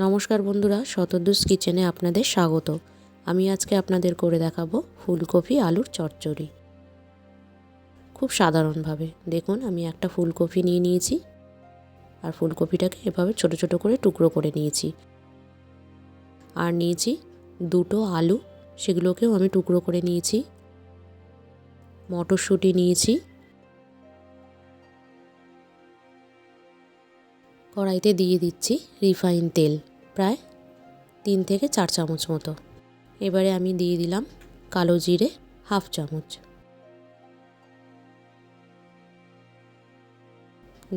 নমস্কার বন্ধুরা, শতদূস কিচেনে আপনাদের স্বাগত। আমি আজকে আপনাদের করে দেখাবো ফুলকপি আলুর চচ্চড়ি। খুব সাধারণভাবে। দেখুন, আমি একটা ফুলকপি নিয়ে নিয়েছি। আর ফুলকপিটাকে এভাবে ছোট ছোট করে টুকরো করে নিয়েছি। আর নিয়েছি দুটো আলু, সেগুলোকেও আমি টুকরো করে নিয়েছি। মটরশুঁটি নিয়েছি। কড়াইতে দিয়ে দিচ্ছি রিফাইন তেল, প্রায় তিন থেকে চার চামচ মতো। এবারে আমি দিয়ে দিলাম কালো জিরে হাফ চামচ।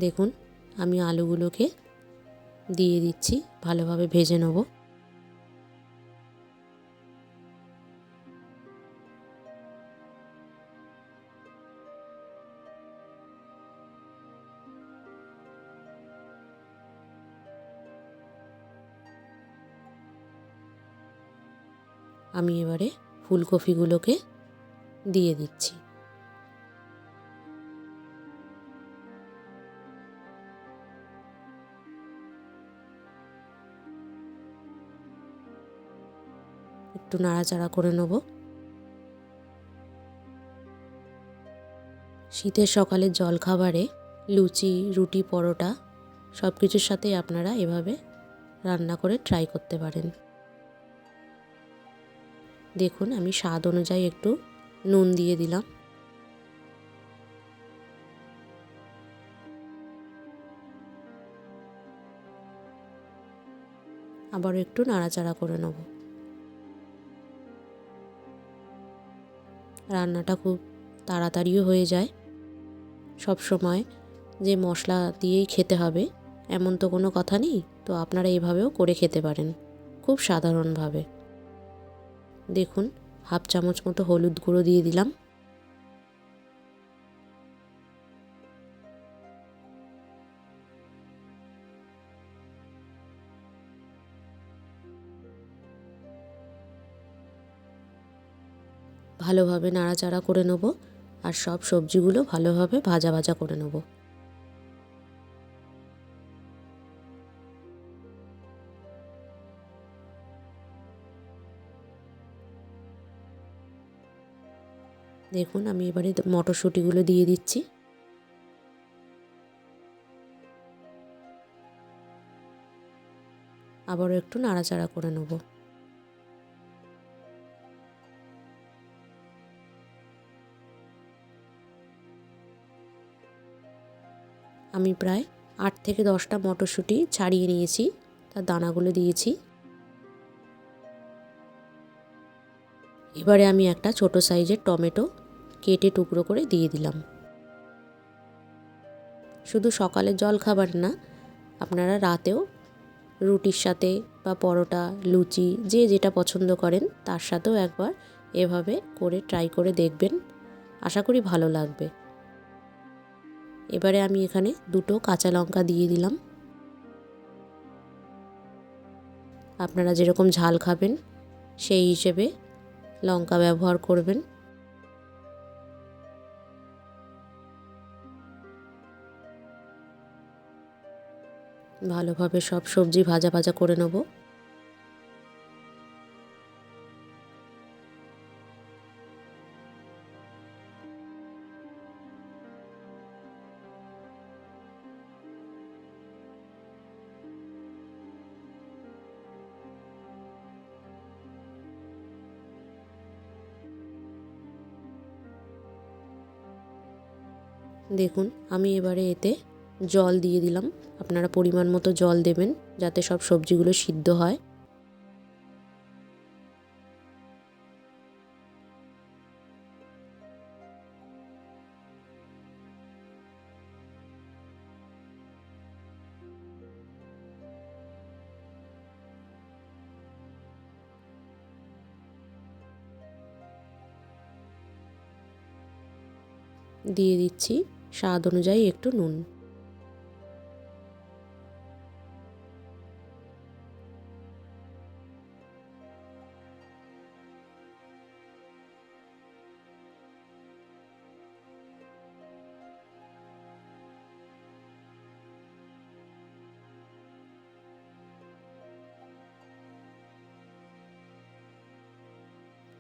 দেখুন, আমি আলুগুলোকে দিয়ে দিচ্ছি, ভালোভাবে ভেজে নেব। আমি এবারে ফুলকপিগুলোকে দিয়ে দিচ্ছি। একটু নাড়াচাড়া করে নেব। শীতের সকালে জলখাবারে লুচি, রুটি, পরোটা সব কিছুর সাথে আপনারা এভাবে রান্না করে ট্রাই করতে পারেন। দেখুন, আমি স্বাদ অনুযায়ী একটু নুন দিয়ে দিলাম। আবারও একটু নাড়াচাড়া করে নেব। রান্নাটা খুব তাড়াতাড়িও হয়ে যায়। সব সময় যে মশলা দিয়েই খেতে হবে, এমন তো কোনো কথা নেই, তো আপনারা এভাবেও করে খেতে পারেন, খুব সাধারণভাবে। দেখুন, হাফ চামচ মতো হলুদ গুঁড়ো দিয়ে দিলাম। ভালোভাবে নাড়াচাড়া করে নেব আর সব সবজিগুলো ভালোভাবে ভাজা ভাজা করে নেব। দেখুন, আমি এবারে মটরশুঁটিগুলো দিয়ে দিচ্ছি। আবারও একটু নাড়াচাড়া করে নেব। আমি প্রায় আট থেকে দশটা মটরশুঁটি ছাড়িয়ে নিয়েছি, তার দানাগুলো দিয়েছি। এবারে আমি একটা ছোট সাইজের টমেটো কেটে টুকরো করে দিয়ে দিলাম। শুধু সকালের জল খাবার না, আপনারা রাতেও রুটির সাথে বা পরোটা, লুচি, যে যেটা পছন্দ করেন, তার সাথেও একবার এভাবে করে ট্রাই করে দেখবেন। আশা করি ভালো লাগবে। এবারে আমি এখানে দুটো কাঁচা লঙ্কা দিয়ে দিলাম। আপনারা যেরকম ঝাল খাবেন, সেই হিসেবে লঙ্কা ব্যবহার করবেন। ভালোভাবে সব সবজি ভাজা ভাজা করে নেব। দেখুন আমি এবারে এতে জল দিয়ে দিলাম। আপনারা পরিমাণ মতো জল দেবেন যাতে সব সবজিগুলো সিদ্ধ হয়। দিয়ে দিচ্ছি। স্বাদ অনুযায়ী একটু নুন।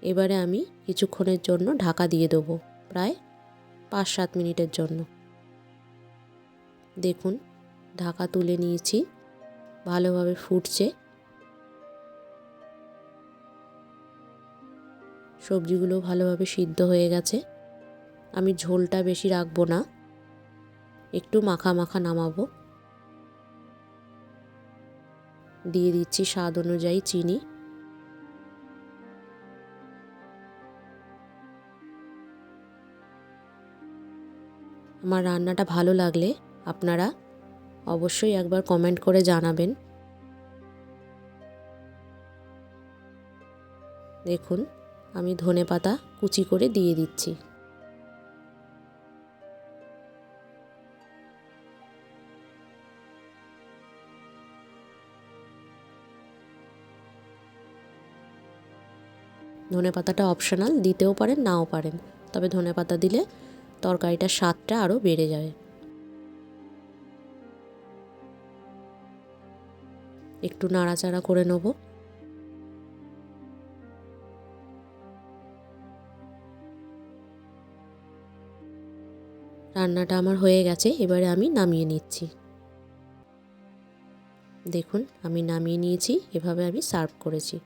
এবারে আমি কিছুক্ষণের জন্য ঢাকা দিয়ে দেবো, প্রায় পাঁচ সাত মিনিটের জন্য। দেখুন, ঢাকা তুলে নিয়েছি, ভালোভাবে ফুটছে। সবজিগুলো ভালোভাবে সিদ্ধ হয়ে গেছে। আমি ঝোলটা বেশি রাখব না, একটু মাখা মাখা নামাবো। দিয়ে দিচ্ছি স্বাদ অনুযায়ী চিনি। আমার রান্নাটা ভালো লাগলে আপনারা অবশ্যই একবার কমেন্ট করে জানাবেন। দেখুন, আমি ধনে পাতা কুচি করে দিয়ে দিচ্ছি। ধনে পাতাটা অপশনাল দিতেও পারেন, নাও পারেন। তবে ধনে পাতা দিলে তরকারিটার স্বাদটা আরও বেড়ে যায়। একটু নাড়াচাড়া করে নেব। রান্নাটা আমার হয়ে গেছে, এবারে আমি নামিয়ে নিচ্ছি। দেখুন, আমি নামিয়ে নিয়েছি, এভাবে আমি সার্ভ করেছি।